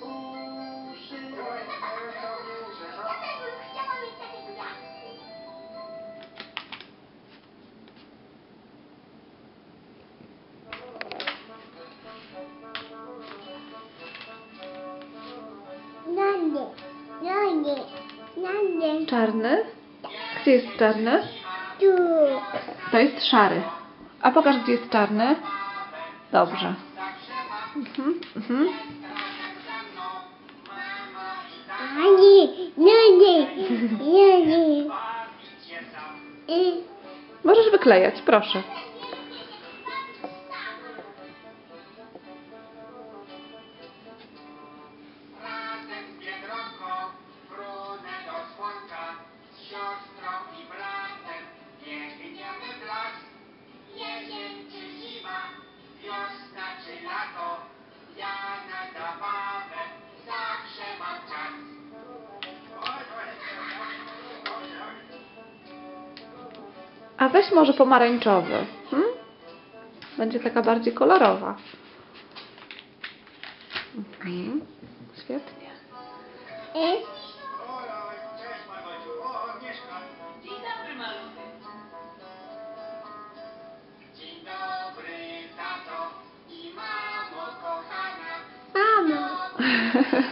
Uszy. Ja też bym chciała mieć nie, nie, nie. Czarny? Gdzie jest czarny? Tu. To jest szary. A pokaż, gdzie jest czarny. Dobrze. Mhm, mhm. A nie, nie, nie, nie, nie. Możesz wyklejać, proszę. A weź może pomarańczowy. Hmm? Będzie taka bardziej kolorowa. Mhm. Świetnie. i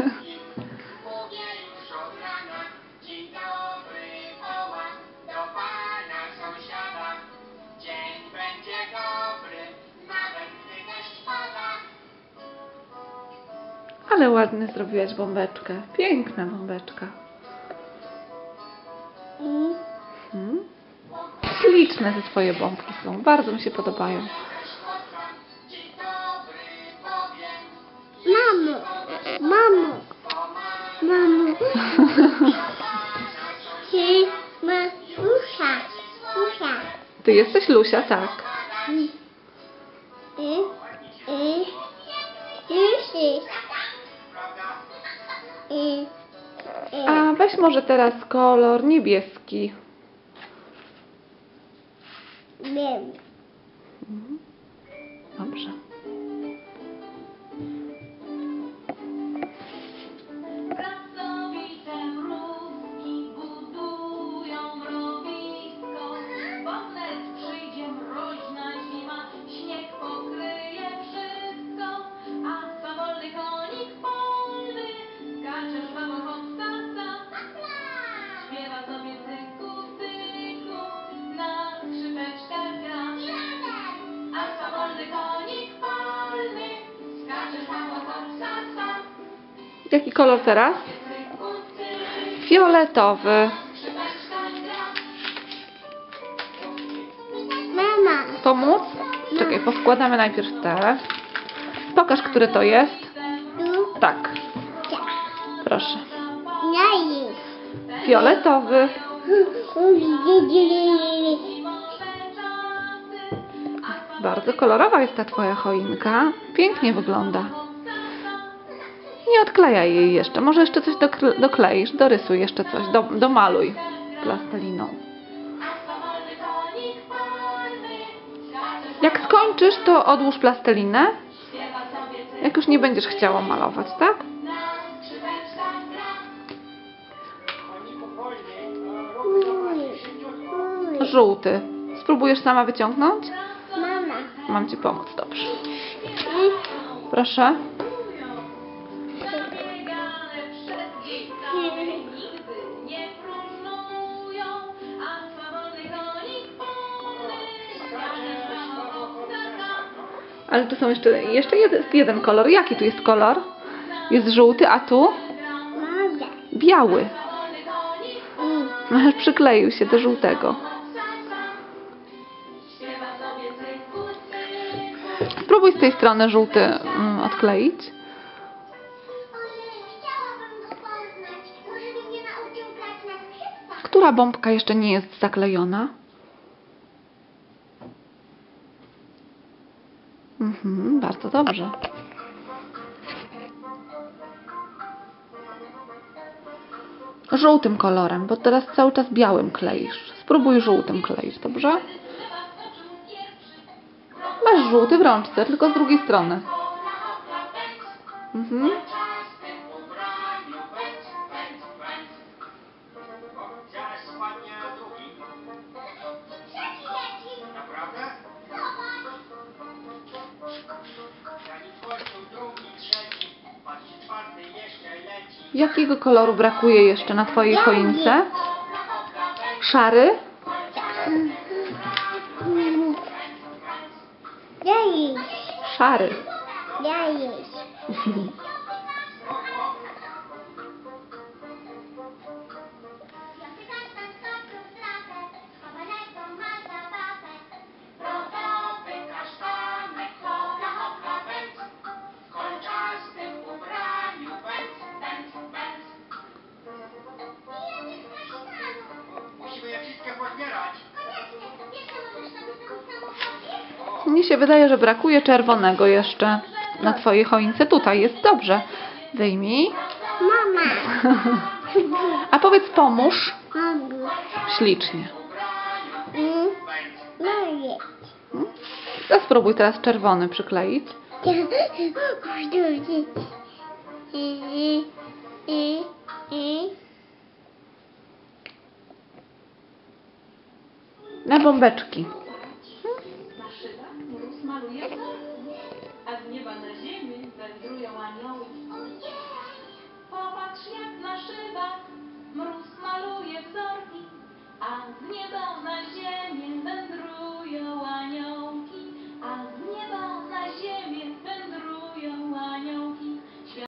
Ale ładnie zrobiłaś bombeczkę. Piękna bombeczka. Hmm? Śliczne te twoje bombki są. Bardzo mi się podobają. Mamo, mamo, mamo. Ty ma usza, usza. Ty jesteś Lusia, tak. I, i, weź może teraz kolor niebieski. Wiem. Dobrze. Jaki kolor teraz? Fioletowy. Mama. Pomóc? Czekaj, powkładamy najpierw te. Pokaż, który to jest. Tu. Tak, proszę. Ja jest. Fioletowy. Bardzo kolorowa jest ta twoja choinka. Pięknie wygląda. Nie odklejaj jej jeszcze. Może jeszcze coś dokleisz, dorysuj jeszcze coś, do, domaluj plasteliną. Jak skończysz, to odłóż plastelinę. Jak już nie będziesz chciała malować, tak? Żółty. Spróbujesz sama wyciągnąć? Mama. Mam ci pomóc, dobrze. I Proszę. Ale tu są jeszcze, jeszcze jeden, jeden kolor. Jaki tu jest kolor? Jest żółty, a tu? Biały. Ale przykleił się do żółtego. Spróbuj z tej strony żółty mm, odkleić. Która bombka jeszcze nie jest zaklejona? Mhm, bardzo dobrze. Żółtym kolorem, bo teraz cały czas białym kleisz. Spróbuj żółtym kleić, dobrze? Masz żółty w rączce, tylko z drugiej strony. Mhm. Jakiego koloru brakuje jeszcze na twojej choince? Szary? Szary. Mnie się wydaje, że brakuje czerwonego jeszcze na twojej choince. Tutaj jest dobrze. Wyjmij. Mama. A powiedz pomóż. Ślicznie. Mm. To spróbuj teraz czerwony przykleić. Na bombeczki.